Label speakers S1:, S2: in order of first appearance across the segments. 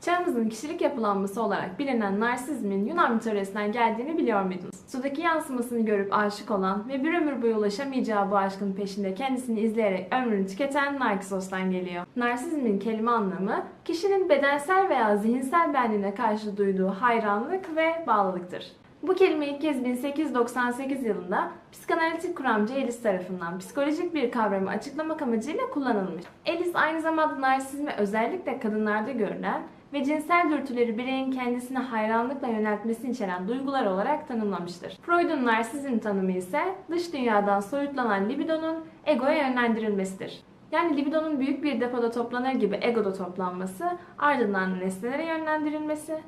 S1: Çağımızın kişilik yapılanması olarak bilinen narsizmin Yunan mitolojisinden geldiğini biliyor muydunuz? Sudaki yansımasını görüp aşık olan ve bir ömür boyu ulaşamayacağı bu aşkın peşinde kendisini izleyerek ömrünü tüketen Narkissos'tan geliyor. Narsizmin kelime anlamı kişinin bedensel veya zihinsel benliğine karşı duyduğu hayranlık ve bağlılıktır. Bu kelime ilk kez 1898 yılında psikanalitik kuramcı Ellis tarafından psikolojik bir kavramı açıklamak amacıyla kullanılmış. Ellis aynı zamanda narsizmi özellikle kadınlarda görülen ve cinsel dürtüleri bireyin kendisine hayranlıkla yöneltmesini içeren duygular olarak tanımlamıştır. Freud'un narsizm tanımı ise dış dünyadan soyutlanan libidonun egoya yönlendirilmesidir. Yani libidonun büyük bir depoda toplanır gibi egoda toplanması, ardından nesnelere yönlendirilmesi,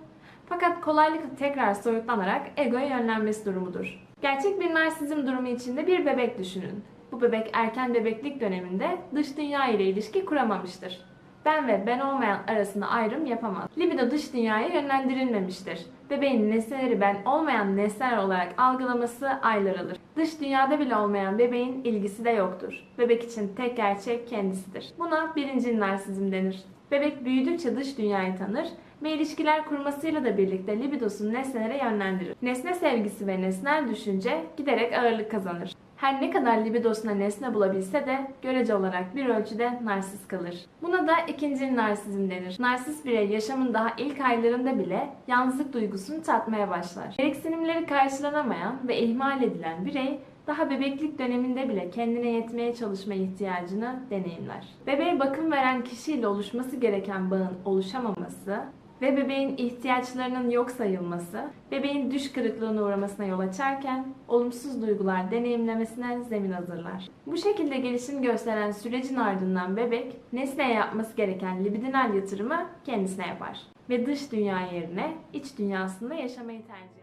S1: fakat kolaylıkla tekrar soyutlanarak egoya yönlenmesi durumudur. Gerçek bir narsizm durumu içinde bir bebek düşünün. Bu bebek erken bebeklik döneminde dış dünya ile ilişki kuramamıştır. Ben ve ben olmayan arasında ayrım yapamaz. Libido dış dünyaya yönlendirilmemiştir. Bebeğin nesneleri ben olmayan nesneler olarak algılaması aylar alır. Dış dünyada bile olmayan bebeğin ilgisi de yoktur. Bebek için tek gerçek kendisidir. Buna birinci narsizm denir. Bebek büyüdükçe dış dünyayı tanır ve ilişkiler kurmasıyla da birlikte libidosunu nesnelere yönlendirir. Nesne sevgisi ve nesnel düşünce giderek ağırlık kazanır. Her ne kadar libidosuna nesne bulabilse de görece olarak bir ölçüde narsis kalır. Buna da ikinci narsizm denir. Narsis birey yaşamın daha ilk aylarında bile yalnızlık duygusunu tatmaya başlar. Gereksinimleri karşılanamayan ve ihmal edilen birey daha bebeklik döneminde bile kendine yetmeye çalışma ihtiyacını deneyimler. Bebeğe bakım veren kişiyle oluşması gereken bağın oluşamaması ve bebeğin ihtiyaçlarının yok sayılması, bebeğin düş kırıklığına uğramasına yol açarken olumsuz duygular deneyimlemesine zemin hazırlar. Bu şekilde gelişim gösteren sürecin ardından bebek nesneye yapması gereken libidinal yatırımı kendisine yapar ve dış dünya yerine iç dünyasında yaşamayı tercih eder.